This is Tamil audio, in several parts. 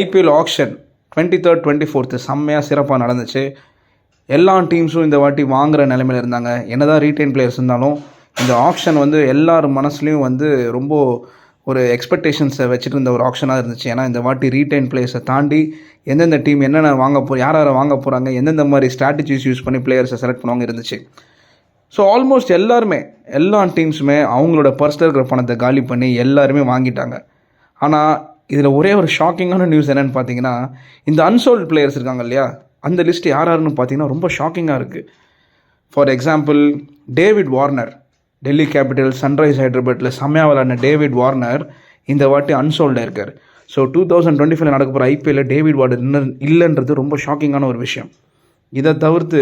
IPL auction twenty third twenty fourth செம்மையாக சிறப்பாக நடந்துச்சு. எல்லா டீம்ஸும் இந்த வாட்டி வாங்குகிற நிலைமையில் இருந்தாங்க. என்னதான் ரீட்டைன் பிளேயர்ஸ் இருந்தாலும் இந்த ஆக்ஷன் வந்து எல்லார் மனசுலேயும் வந்து ரொம்ப ஒரு எக்ஸ்பெக்டேஷன்ஸை வச்சுட்டு இருந்த ஒரு ஆப்ஷனாக இருந்துச்சு. ஏன்னா இந்த வாட்டி ரீட்டைன் பிளேயர்ஸை தாண்டி எந்தெந்த டீம் என்னென்ன வாங்க போ யார் யாரை வாங்க போகிறாங்க எந்தெந்த மாதிரி ஸ்ட்ராட்டஜிஸ் யூஸ் பண்ணி பிளேயர்ஸை செலக்ட் பண்ணுவாங்க இருந்துச்சு. ஸோ ஆல்மோஸ்ட் எல்லாருமே எல்லா டீம்ஸுமே அவங்களோட பர்சனல் இருக்கிற பணத்தை காலி பண்ணி எல்லாருமே வாங்கிட்டாங்க. ஆனால் இதில் ஒரே ஒரு ஷாக்கிங்கான நியூஸ் என்னென்னு பார்த்தீங்கன்னா இந்த அன்சோல்டு பிளேயர்ஸ் இருக்காங்க இல்லையா? அந்த லிஸ்ட் யார் யாருன்னு பார்த்தீங்கன்னா ரொம்ப ஷாக்கிங்காக இருக்குது for example David Warner Delhi capital sunrise ஹைதராபாத்தில் செம்மையாக விளையாடின டேவிட் வார்னர் இந்த வாட்டி அன்சோல்டாக இருக்கார். So two thousand twenty five நடக்க போகிற ஐபிஎல்ல டேவிட் வார்னர் இல்லைன்றது ரொம்ப ஷாக்கிங்கான ஒரு விஷயம். இதை தவிர்த்து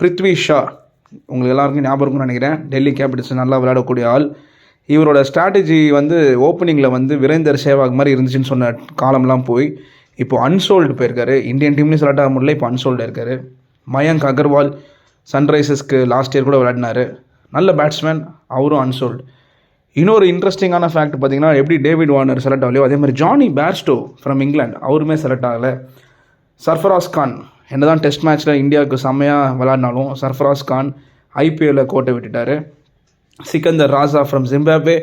பிருத்வி ஷா உங்களுக்கு எல்லாருக்கும் ஞாபகம் இருக்கும்னு நினைக்கிறேன். டெல்லி கேபிட்டல்ஸ் நல்லா விளையாடக்கூடிய ஆள். இவரோட ஸ்ட்ராட்டஜி வந்து ஓப்பனிங்கில் வந்து விரைந்தர் சேவாக் மாதிரி இருந்துச்சுன்னு சொன்ன காலம்லாம் போய் இப்போது அன்சோல்டு போயிருக்காரு. இந்தியன் டீம்லேயும் செலக்ட் ஆக முடியல இப்போ அன்சோல்டு இருக்காரு. மயங்க் அகர்வால் சன்ரைசர்ஸ்க்கு லாஸ்ட் இயர் கூட விளையாடினாரு. நல்ல பேட்ஸ்மேன் அவரும் அன்சோல்டு இன்னொரு இன்ட்ரெஸ்டிங்கான ஃபேக்ட் பார்த்தீங்கன்னா எப்படி டேவிட் வார்னர் செலக்ட் ஆகலையோ அதே மாதிரி ஜானி பேர்ஸ்டோ ஃப்ரம் இங்கிலாந்து அவருமே செலக்ட் ஆகலை. சர்ஃபராஸ் கான் என்ன தான் டெஸ்ட் மேட்ச்சில் இந்தியாவுக்கு செம்மையாக விளாட்னாலும் சர்ஃபராஸ் கான் ஐபிஎல்லில் கோட்டை விட்டுட்டார். சிக்கந்தர் ராசா ஃப்ரம் ஜிம்பாப்வே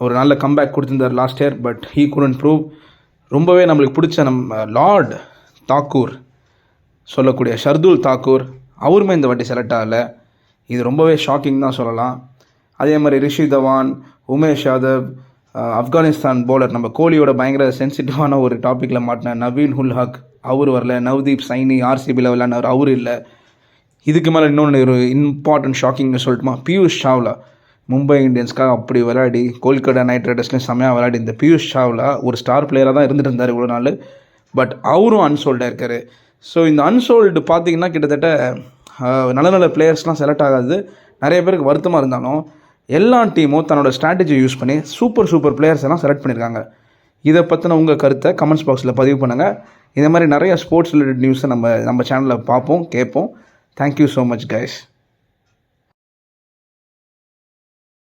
ஒரு நல்ல கம்பேக் கொடுத்திருந்தார் last year but he couldn't prove ரொம்பவே நம்மளுக்கு பிடிச்ச நம்ம லார்ட் தாக்கூர் சொல்லக்கூடிய ஷர்துல் தாக்கூர் அவருமே இந்த வாட்டி செலக்ட் ஆகலை. இது ரொம்பவே ஷாக்கிங் தான் சொல்லலாம். அதே மாதிரி ரிஷி தவான் உமேஷ் யாதவ் ஆப்கானிஸ்தான் போலர் நம்ம கோலியோட பயங்கர சென்சிட்டிவான ஒரு டாப்பிக்கில் மாட்டின நவீன் ஹுல்ஹக் ஹக் அவர் வரல. நவ்தீப் சைனி ஆர்சிபியில் விளையாடினவர் அவர் இல்லை. இதுக்கு மேலே இன்னொன்று ஒரு இம்பார்ட்டன்ட் ஷாக்கிங்னு சொல்லட்டுமா? பியூஷ் சாவ்லா. மும்பை இந்தியன்ஸ்க்காக அப்படி விளையாடி கோல்கட்டா நைட் ரைடர்ஸ்லையும் செம்மையாக விளையாடி இந்த பியூஷ் சாவ்லா ஒரு ஸ்டார் பிளேயராக தான் இருந்துட்டு இருந்தார் இவ்வளோ நாள். பட் அவரும் அன்சோல்டாக இருக்கார். ஸோ இந்த அன்சோல்டு பார்த்தீங்கன்னா கிட்டத்தட்ட நல்ல நல்ல பிளேயர்ஸ்லாம் செலக்ட் ஆகாது. நிறைய பேருக்கு வருத்தமாக இருந்தாலும் எல்லா டீமும் தன்னோட ஸ்ட்ராட்டஜி யூஸ் பண்ணி சூப்பர் சூப்பர் பிளேயர்ஸ் எல்லாம் செலக்ட் பண்ணியிருக்காங்க இதை பற்றின உங்கள் கருத்தை கமெண்ட்ஸ் பாக்ஸில் பதிவு பண்ணுங்கள் இந்த மாதிரி நிறைய ஸ்போர்ட்ஸ் ரிலேட்டட் நியூஸை நம்ம நம்ம சேனலில் பார்ப்போம் கேட்போம். Thank you so much guys